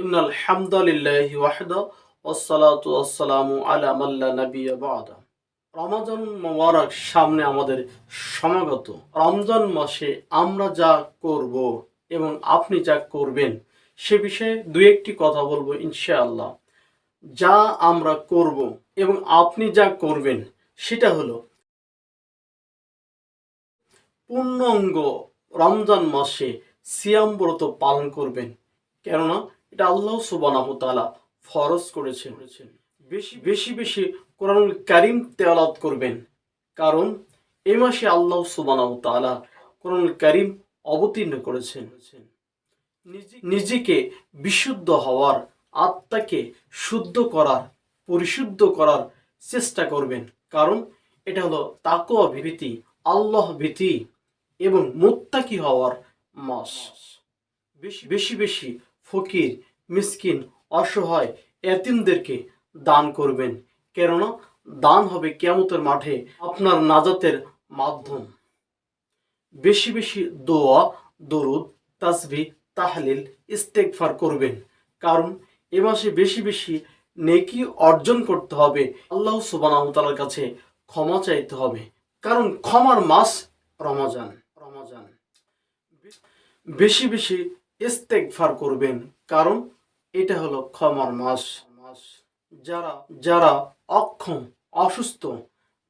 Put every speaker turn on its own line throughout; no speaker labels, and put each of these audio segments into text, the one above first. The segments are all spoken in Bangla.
إن الحمد لله وحده والصلاة والسلام على من لا نبي بعده রমাজান মোবারক সামনে আমাদের সমাগত রমজান মাসে আমরা যা করব এবং আপনি যা করবেন সে বিষয়ে দু একটি কথা বলবো ইনশাআল্লাহ যা আমরা করব এবং আপনি যা করবেন সেটা হলো পূর্ণাঙ্গ রমজান মাসে সিয়াম ব্রত পালন করবেন কেননা এটা আল্লাহ সুবানাহ তাআলা ফরজ করেছেন। বেশি বেশি বেশি কোরআনুল কারিম তেলাওয়াত করবেন। কারণ এই মাসে আল্লাহ সুবানাহ তাআলা কোরআনুল কারিম অবতীর্ণ করেছেন। নিজে- নিজেকে বিশুদ্ধ হওয়ার, আত্মাকে শুদ্ধ করার, পরিশুদ্ধ করার চেষ্টা করবেন। কারণ এটা হলো তাকোয়া ভীতি, আল্লাহ ভীতি এবং মোত্তাকি হওয়ার মাস। বেশি বেশি বেশি ফকির, মিসকিন, অসহায় এতিমদেরকে দান করবেন। কেননা দান হবে কেমতের মাঠে আপনার নাজাতের মাধ্যম। বেশি বেশি দোয়া, দরুদ, তাসবি, তাহলিল ইস্তেকফার করবেন। কারণ এ মাসে বেশি বেশি নেকি অর্জন করতে হবে। আল্লাহ সুবানাহ তাআলার কাছে ক্ষমা চাইতে হবে। কারণ ক্ষমার মাস রমজান রমজান। বেশি বেশি ইস্তেকফার করবেন। কারণ এটা হলো ক্ষমার মাস মাস। যারা যারা অক্ষম, অসুস্থ,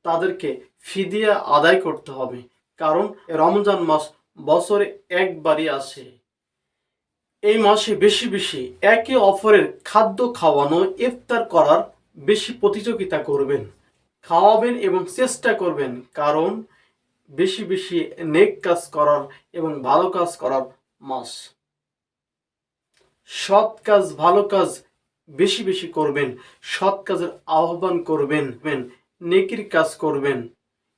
তাদেরকে ফিদিয়া আদায় করতে হবে। কারণ রমজান মাস বছরে একবারই আসে। এই মাসে বেশি বেশি একে অপরের খাদ্য খাওয়ানো, ইফতার করার বেশি প্রতিযোগিতা করবেন। খাওয়াবেন এবং চেষ্টা করবেন। কারণ বেশি বেশি নেক কাজ করার এবং ভালো কাজ করার মাস। সৎ কাজ ভালো কাজ বেশি বেশি করবেন। সৎ কাজের আহ্বান করবেন নেকির কাজ করবেন।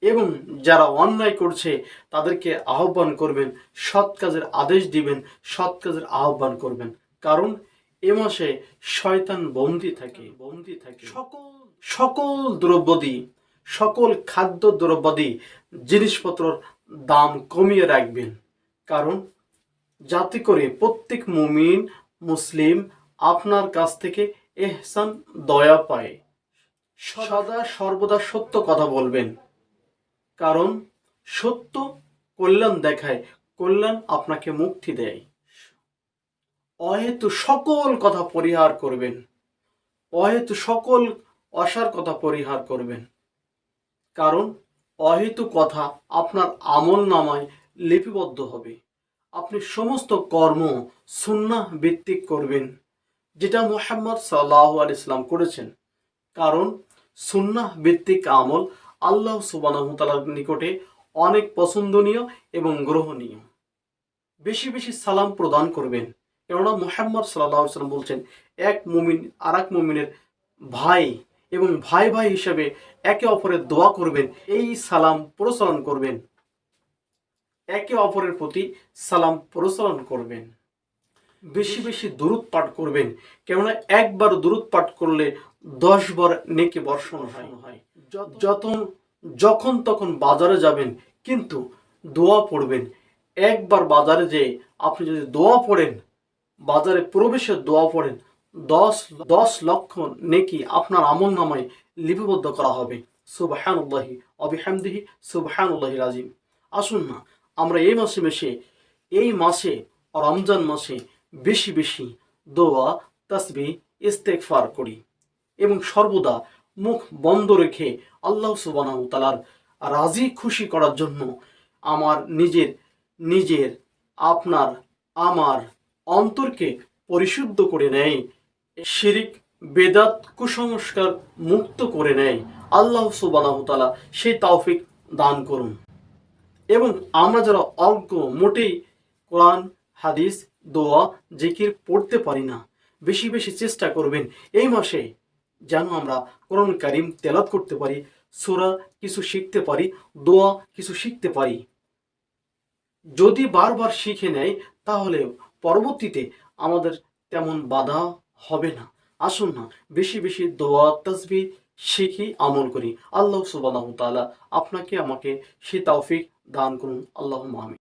এবং যারা অন্যায় করছে তাদেরকে আহ্বান করবেন। সৎ কাজের আদেশ দিবেন সৎ কাজের আহ্বান করবেন। কারণ এ মাসে শয়তান বন্দি থাকে বন্দি থাকে। সকল সকল দ্রব্যদি সকল খাদ্য দ্রব্যাদি জিনিসপত্রর দাম কমিয়ে রাখবেন। কারণ যাতে করে প্রত্যেক মুমিন মুসলিম আপনার কাছ থেকে এহসান দয়া পায়। সদা সর্বদা সত্য কথা বলবেন। কারণ সত্য কল্যাণ দেখায়, কল্যাণ আপনাকে মুক্তি দেয়। অহেতু সকল কথা পরিহার করবেন। অহেতু সকল অসার কথা পরিহার করবেন। কারণ অহেতু কথা আপনার আমল নামায় লিপিবদ্ধ হবে। আপনি সমস্ত কর্ম সুন্নাহ ভিত্তিক করবেন, যেটা মোহাম্মদ সাল্লাহ আলি ইসলাম করেছেন। কারণ সুন্নাহ ভিত্তিক আমল আল্লাহ সুবানাহতালার নিকটে অনেক পছন্দনীয় এবং গ্রহণীয়। বেশি বেশি সালাম প্রদান করবেন। কেননা মোহাম্মদ সাল্লাহ সাল্লাম বলছেন, এক মুমিন আর এক মুমিনের ভাই এবং ভাই ভাই হিসেবে একে অপরের দোয়া করবেন, এই সালাম প্রচলন করবেন। একে অপরের প্রতি সালাম প্রচলন করবেন। বেশি বেশি দূরত পাঠ করবেন। কেননা একবার দূরত পাঠ করলে দশ বার নেকে বর্ষণ হয়। যত যখন তখন বাজারে যাবেন, কিন্তু দোয়া পড়বেন। একবার বাজারে যে আপনি যদি দোয়া পড়েন, বাজারে প্রবেশের দোয়া পড়েন, দশ দশ লক্ষ নেকি আপনার আমল নামায় লিপিবদ্ধ করা হবে। সুবহানুল্লাহি, অবিহামদিহি সুবহানুল্লাহি রাজিম আসুন না আমরা এই মাসে মেশে এই মাসে, রমজান মাসে বেশি বেশি দোয়া তাসবি ইস্তেকফার করি এবং সর্বদা মুখ বন্ধ রেখে আল্লাহ সুবানাহ তালার রাজি খুশি করার জন্য আমার নিজের নিজের, আপনার, আমার অন্তরকে পরিশুদ্ধ করে নেয়, শিরিক, বেদাত, কুসংস্কার মুক্ত করে নেয়। আল্লাহ সুবানাহ তালা সেই তাওফিক দান করুন। এবং আমরা যারা অজ্ঞ, মোটেই কোরআন, হাদিস, দোয়া, জিকির পড়তে পারি না। বেশি বেশি চেষ্টা করবেন। এই মাসে যেন আমরা কোরআন কারিম তেলাত করতে পারি, সুরা কিছু শিখতে পারি, দোয়া কিছু শিখতে পারি। যদি বারবার শিখে নেয়, তাহলে পরবর্তীতে আমাদের তেমন বাধা হবে না। আসুন না, বেশি বেশি দোয়া তসবি শিখি, আমল করি। আল্লাহ সুবাহ আপনাকে, আমাকে সে তৌফিক দান করুন আল্লাহ আমি